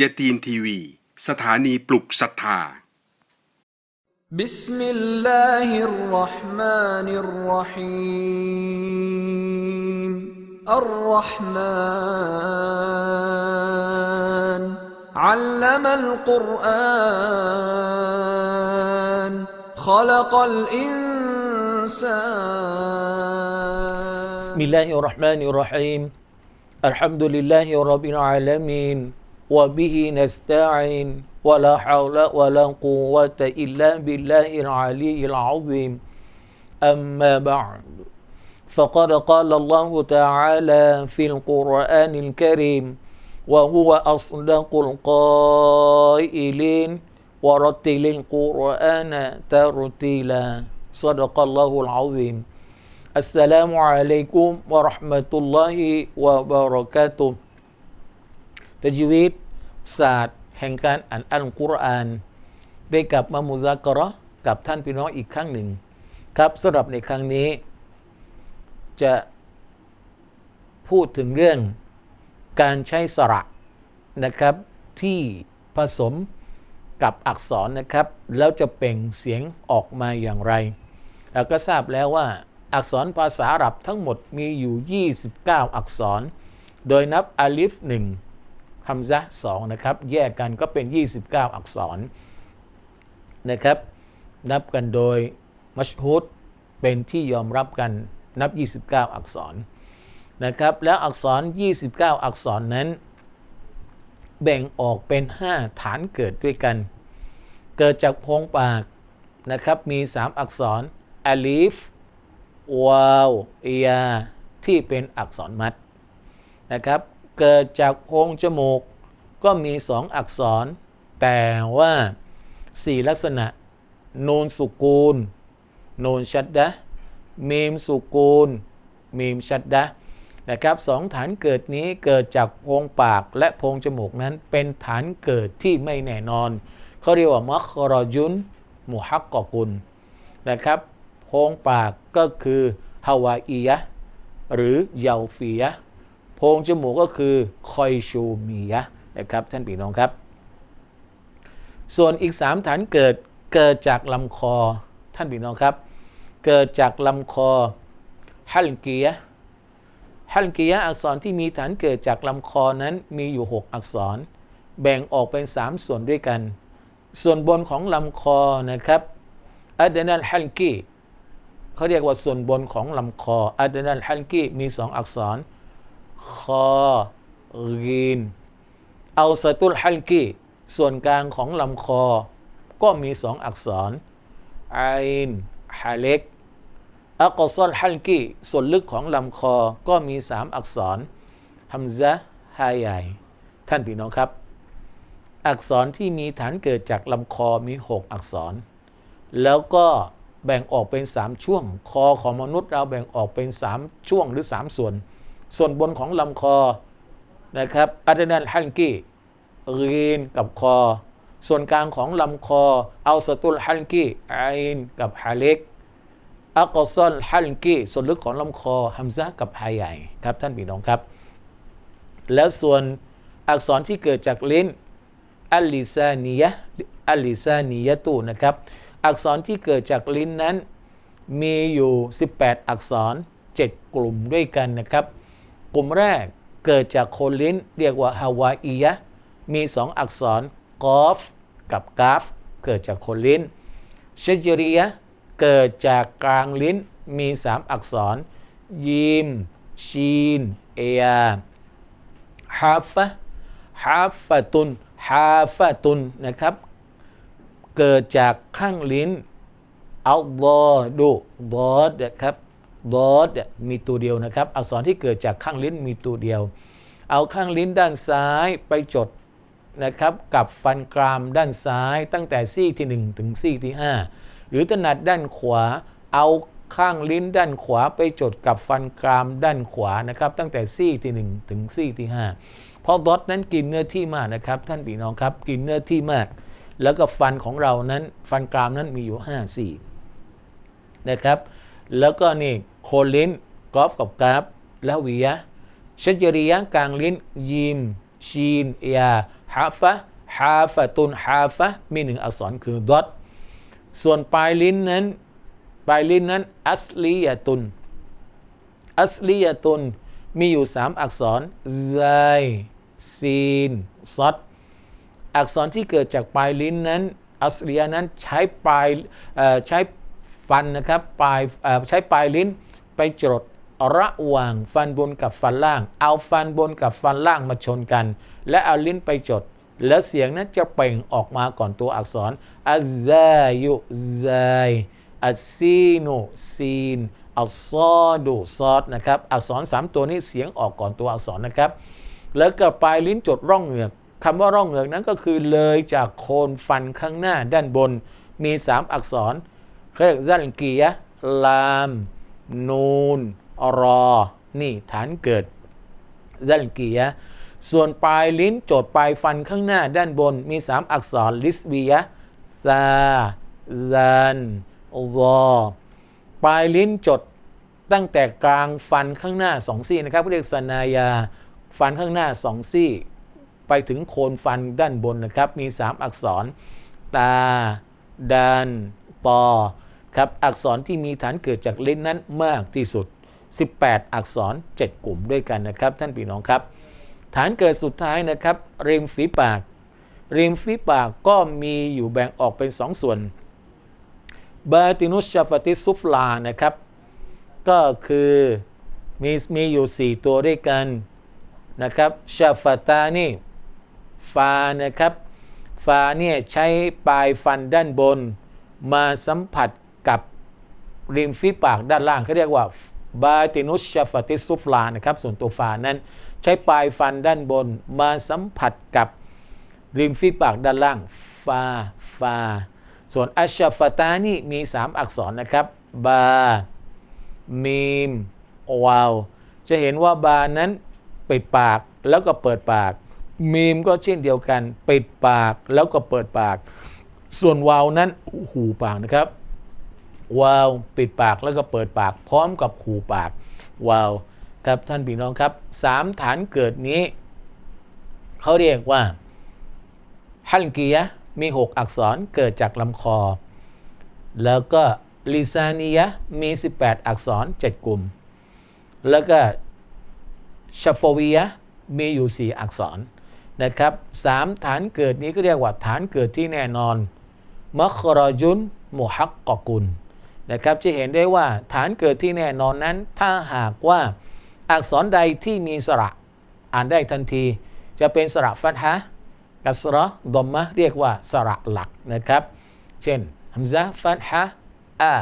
ยาตีนทีวี สถานีปลุกศรัทธา بسم الله الرحمن الرحيم الرحمن علم القرآن خلق الإنسان بسم الله الرحمن الرحيم الحمد لله رب العالمين وبه نستعين ولا حول ولا قوة إلا بالله العلي العظيم. أما بعد فقد قال الله تعالى في القرآن الكريم وهو أصدق القائلين. ورتل القرآن ترتيلا. صدق الله العظيم. السلام عليكم ورحمة الله وبركاته. تجويد ศาสตร์ แห่งการอ่านอัลกุรอาน ได้กลับมามุซากราะห์กับท่านพี่น้องอีกครั้งหนึ่ง ครับสำหรับในครั้งนี้ จะพูดถึงเรื่องการใช้สระนะครับ ที่ผสมกับอักษรนะครับ แล้วจะเปล่งเสียงออกมาอย่างไรเราก็ทราบแล้วว่าอักษรภาษาอาหรับทั้งหมดมีอยู่ 29 อักษร โดยนับอาลิฟหนึ่ง ฮัมซะสองนะครับ แยกกันก็เป็น 29 อักษรนะครับ นับกันโดยมัชฮุดเป็นที่ยอมรับกันนับ 29 อักษรนะครับ แล้วอักษร 29 อักษรนั้น แบ่งออกเป็น 5 ฐานเกิดด้วยกัน เกิดจากโพงปากนะครับ มี 3 อักษรอาลิฟวาว ยา ที่เป็นอักษรมัดนะครับ เกิดจากโพรงจมูก ก็มีสองอักษร แต่ว่าสี่ลักษณะ นูนสุกูล นูนชัดดะมีมสุกูล มีมชัดดะนะครับสองฐานเกิดนี้เกิดจากโพรงปากและโพรงจมูกนั้นเป็นฐานเกิดที่ไม่แน่นอนเขาเรียกว่ามัครยุนมุฮักกอกุลนะครับโพรงปากก็คือฮาวาอียะหรือเยาฟียะ โพรงจมูกก็คือคอยชูมียะนะครับท่านพี่น้องครับ ส่วนอีกสามฐานเกิดเกิดจากลำคอท่านพี่น้องครับ เกิดจากลำคอฮัลกียะฮัลกียะอักษรที่มีฐานเกิดจากลำคอนั้นมีอยู่ 6 อักษร แบ่งออกเป็น 3 ส่วนด้วยกัน ส่วนบนของลำคอนะครับอัดนัลฮัลกีเขาเรียกว่าส่วนบนของลำคออัดนัลฮัลกีมีสองอักษร คอรีนเอาสตุลฮัลกีส่วนกลางของลำคอ ก็มีสองอักษรไอนฮาเล็กอักซอลฮัลกีส่วนลึกของลำคอก็มีสามอักษรฮัมซะฮาใหญ่ ท่านพี่น้องครับ อักษรที่มีฐานเกิดจากลำคอมี6อักษร แล้วก็แบ่งออกเป็น3ช่วง คอของมนุษย์เราแบ่งออกเป็น3ช่วงหรือ3ส่วน ส่วนบนของลำคอนะครับอะดรีนัลฮัลกี้รีนกับคอ ส่วนกลางของลำคอเอาสตุลฮัลกีไอนกับฮาเล็กอักซอลฮัลกี้ส่วนลึกของลำคอฮัมซะกับฮาใหญ่ครับท่านพี่น้องครับ แล้วส่วนอักษรที่เกิดจากลิ้นอัลลิซานียะอัลลิซานียะตูนะครับ อักษรที่เกิดจากลิ้นนั้นมีอยู่ 18 อักษร 7 กลุ่มด้วยกันนะครับ กลุ่มแรกเกิดจากโคนลิ้น เรียกว่าฮาวาอียะมี2อักษรกอฟกับกาฟเกิดจากโคนลิ้นเชจรียะเกิดจากกลางลิ้นมี3อักษร ยิม ชีน เอียฮาฟะฮาฟะตุนฮาฟะตุนนะครับ เกิดจากข้างลิ้นอัลลอดูบอดนะครับ บอดมีตัวเดียวนะครับ อักษรที่เกิดจากข้างลิ้นมีตัวเดียว เอาข้างลิ้นด้านซ้ายไปจดนะครับกับฟันกรามด้านซ้ายตั้งแต่ซี่ที่ 1 ถึงซี่ที่ 5 หรือถนัดด้านขวา เอาข้างลิ้นด้านขวาไปจดกับฟันกรามด้านขวานะครับตั้งแต่ซี่ที่ 1 ถึงซี่ที่ 5 เพราะบอสนั้นกินเนื้อที่มากนะครับท่านพี่น้องครับกินเนื้อที่มาก แล้วก็ฟันของเรานั้นฟันกรามนั้นมีอยู่ 5 ซี่นะครับแล้วก็นี่ โคนลิ้นกอฟกับกราฟและวียะชัจริยะกลางลิ้น ยิม ชีนยาฮาฟะฮาฟะตุนฮาฟะมีหนึ่งอักษรคือดอทส่วนปลายลิ้นนั้น ปลายลิ้นนั้น อัสลียะตุน อัสลียะตุน มีอยู่สามอักษรไซซีนซอดอักษรที่เกิดจากปลายลิ้นนั้น อัสลียนั้นใช้ปลายใช้ฟันนะครับปลายใช้ปลายลิ้น ไปจดระหว่างฟันบนกับฟันล่าง เอาฟันบนกับฟันล่างมาชนกัน และเอาลิ้นไปจด แล้วเสียงนั้นจะเปล่งออกมาก่อนตัวอักษรอัซซายุไซอัสซีนุซีนอัลซอดูซอดนะครับ อักษรสามตัวนี้เสียงออกก่อนตัวอักษรนะครับ แล้วก็ปลายลิ้นจดร่องเหงือกคำว่าร่องเหงือกนั้นก็คือเลยจากโคนฟันข้างหน้าด้านบน มีสามอักษรเขาเรียกซัลกียะลาม นูนรอ นี่ฐานเกิดดัลกียะส่วนปลายลิ้นโจดปลายฟันข้างหน้าด้านบนมีสามอักษรลิสวียะซาซันรอปลายลิ้นจดตั้งแต่กลางฟันข้างหน้าสองซี่นะครับเรียกสนายาฟันข้างหน้าสองซี่ ไปถึงโคนฟันด้านบนนะครับ มีสามอักษร ตาดันปอ ครับอักษรที่มีฐานเกิดจากลิ้นนั้นมากที่สุด 18 อักษร 7 กลุ่มด้วยกันนะครับ ท่านพี่น้องครับ ฐานเกิดสุดท้ายนะครับริมฝีปาก ริมฝีปากก็มีอยู่แบ่งออกเป็น 2 ส่วนบาตินุชชาฟติซุฟลานะครับ ก็คือมีมีอยู่ 4 ตัวด้วยกันนะครับชาฟตานี่ฟานะครับฟาเนี่ยใช้ปลายฟันด้านบน มาสัมผัส กับริมฝีปากด้านล่างเขาเรียกว่าบาตินุชชาฟติซุฟลานะครับส่วนตัวฟานั้น ใช้ปลายฟันด้านบนมาสัมผัสกับริมฝีปากด้านล่างฟาฟาส่วนอัชชาฟตานี่มี 3 อักษรนะครับบามีมวาวจะเห็นว่าบานั้นปิดปากแล้วก็เปิดปาก มีมก็เช่นเดียวกัน ปิดปากแล้วก็เปิดปาก ส่วนวาวนั้นหูปากนะครับ วาวปิดปากแล้วก็เปิดปากพร้อมกับหูปากวาวครับท่านพี่น้องครับสามฐานเกิดนี้ เขาเรียกว่าฮัลกียะมี 6 อักษรเกิดจากลำคอ แล้วก็ลิซานียะมี 18 อักษร 7 กลุ่ม แล้วก็ชัฟวียะมีอยู่ 4 อักษรนะครับสามฐานเกิดนี้ก็เรียกว่าฐานเกิดที่แน่นอนมัครจุนมุฮักกอกุล นะครับจะเห็นได้ว่าฐานเกิดที่แน่นอนนั้น ถ้าหากว่าอักษรใดที่มีสระอ่านได้ทันที จะเป็นสระฟัตฮะกัสระดมมะเรียกว่าสระหลักนะครับ เช่นฮัมซะฟัตฮะอา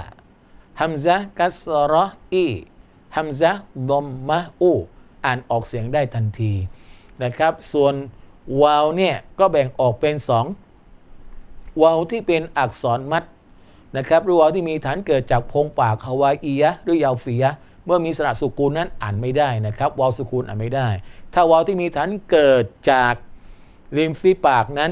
ฮัมซะกัสระอีฮัมซะดมมะอูอ่านออกเสียงได้ทันทีนะครับ ส่วนวาวเนี่ยก็แบ่งออกเป็นสองวาวที่เป็นอักษรมัด นะครับรูอัลที่มีฐานเกิดจากพงปากฮาวาอียหรือยาวฟียเมื่อมีสระสุกูลนั้นอ่านไม่ได้นะครับวาวสุกูลอ่านไม่ได้ ถ้าวาวที่มีฐานเกิดจากริมฟีปากนั้น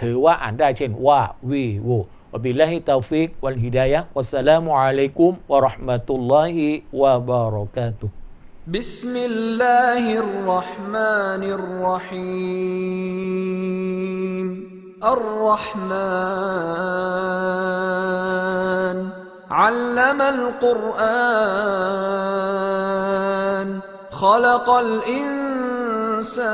ถือว่าอ่านได้เช่นว่าวีวูอับิลลาฮิตาฟิกวัลฮิดายะวัสสลามุอะลัยกุมวะราะห์มะตุลลอฮิวะบารอกาตุบิสมิลลาฮิรราะห์มานิรราะฮีมอัรราะห์มาน علم القرآن خلق الإنسان.